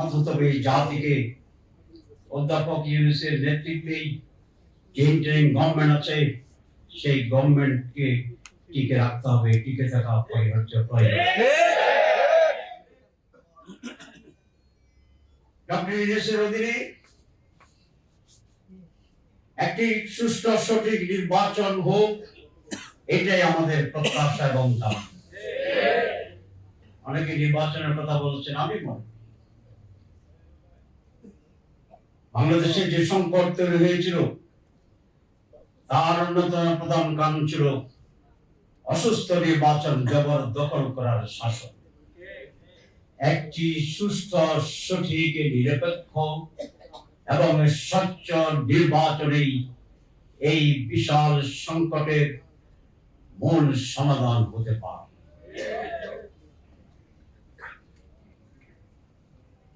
অন্তত এই জাতিকে অধ্যাপক ইউনুসের নেতৃত্বেই যে ইন্টারিম গভর্নমেন্ট আছে, সেই গভর্নমেন্টকে টিকে রাখতে হবে, টিকে থাকা অপরিহার্য ডক্টর ইউনুসের অধীনে একটি সুষ্ঠু সঠিক নির্বাচন হোক, এটাই আমাদের প্রত্যাশা এবং দাবি। অনেকে নির্বাচনের কথা বলছেন, আমি মনে করি। বাংলাদেশে যে সংকট তৈরি হয়েছিল, তার অন্যতম প্রধান কারণ ছিল অসুস্থ নির্বাচন জবরদখল করার শাসন। একটি সুস্থ, সঠিক, নিরপেক্ষ এবং স্বচ্ছ নির্বাচনেই এই বিশাল সংকটের মূল সমাধান হতে পারে।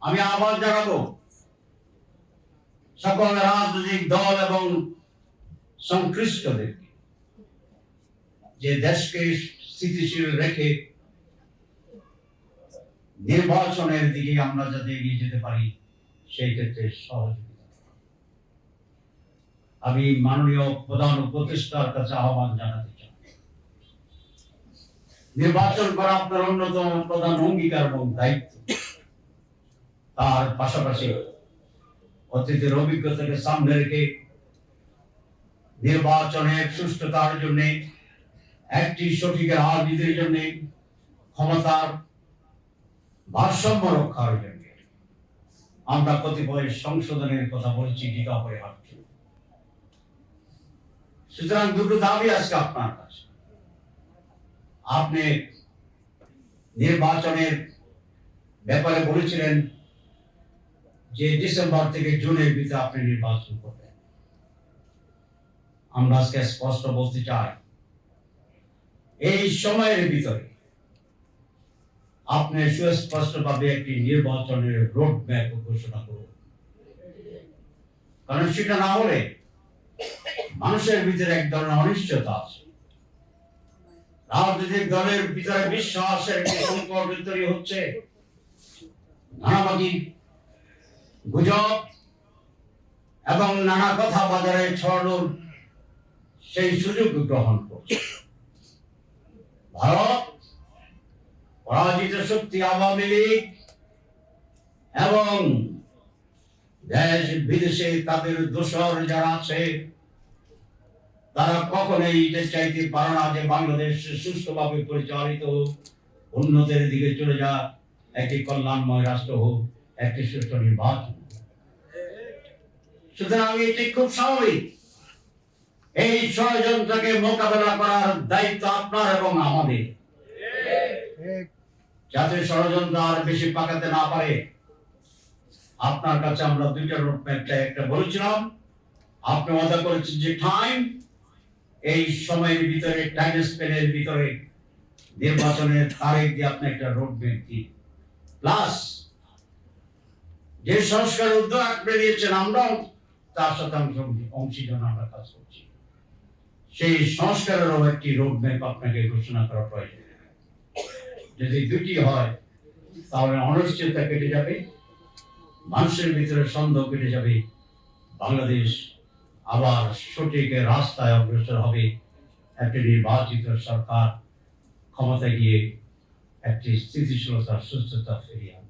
আমি আবার জানাব সকল রাজনৈতিক দল এবং সংশ্লিষ্টদেরকে যে দেশকে স্থিতিশীল রেখে নির্বাচনের দিকে আমরা যাতে এগিয়ে যেতে পারি, সেই ক্ষেত্রে সহযোগিতা আমি মাননীয় প্রধান উপদেষ্টার কাছে আহ্বান জানাতে চাই। নির্বাচন করা আপনার অন্যতম প্রধান অঙ্গীকার এবং দায়িত্ব। তার পাশাপাশি অতীতের অভিজ্ঞতাকে সামনে রেখে নির্বাচনের সুষ্ঠুতার জন্য, একটি সঠিক রাজনীতির জন্য, ক্ষমতার ভারসাম্য রক্ষার জন্য। আমরা কতিপয় সংশোধনের কথা বলছি অপরিহার্য। সুতরাং দুটো দাবি আজকে আপনার কাছে। আপনি নির্বাচনের ব্যাপারে বলেছিলেন যে ডিসেম্বর থেকে জুনের ভিতরে আপনি নির্বাচন করবেন। আমরা আজকে স্পষ্ট বলতে চাই, এই সময়ের ভিতরে আপনি সুস্পষ্টভাবে একটি নির্বাচনের রোড ম্যাপ ঘোষণা করুন। কারণ সেটা না হলে মানুষের ভিতরে এক ধরনের অনিশ্চয়তা আছে। রাজনৈতিক দলের ভিতরে বিশ্বাসের সংকট তৈরি হচ্ছে নানাবাদী গুজব এবং নানা কথা বাজারে ছড়ানোর সেই সুযোগ গ্রহণ করছে। ভারত পরাজিত শক্তি আওয়ামী লীগ এবং দেশ বিদেশে তাদের দোসর যারা আছে, তারা কখনোই এটা চাইতে পারে না যে বাংলাদেশ সুস্থভাবে পরিচালিত উন্নতির দিকে চলে যা একটি কল্যাণময় রাষ্ট্র হোক। একটি সুষ্ঠু নির্বাচন। সুতরাং এটি খুব স্বাভাবিক। এই ষড়যন্ত্রকে মোকাবেলা করার দায়িত্ব আপনার এবং আমাদের। যাতে ষড়যন্ত্র আর বেশি পাকাতে না পারে, আপনার কাছে আমরা দুইটা রোড ম্যাপটা একটা বলেছিলাম। আপনি ওয়াদা করেছেন যে টাইম এই সময়ের ভিতরে টাইম স্পেনের ভিতরে নির্বাচনের তারিখ দিয়ে আপনি একটা রোড ম্যাপ দিন। প্লাস যে সংস্কার উদ্যোগ নিয়েছেন, আমরাও তার অংশ- অংশীদার আমরা কাজ করছি। সেই সংস্কারেরও একটি রোড ম্যাপ আপনাকে ঘোষণা করা প্রয়োজন। যদি দুটি হয়, তাহলে অনিশ্চয়তা কেটে যাবে, মানুষের ভিতরে সন্দেহ কেটে যাবে, বাংলাদেশ আবার সঠিক রাস্তায় অগ্রসর হবে। একটি নির্বাচিত সরকার ক্ষমতায় গিয়ে একটি স্থিতিশীলতা সুস্থতা ফিরিয়ে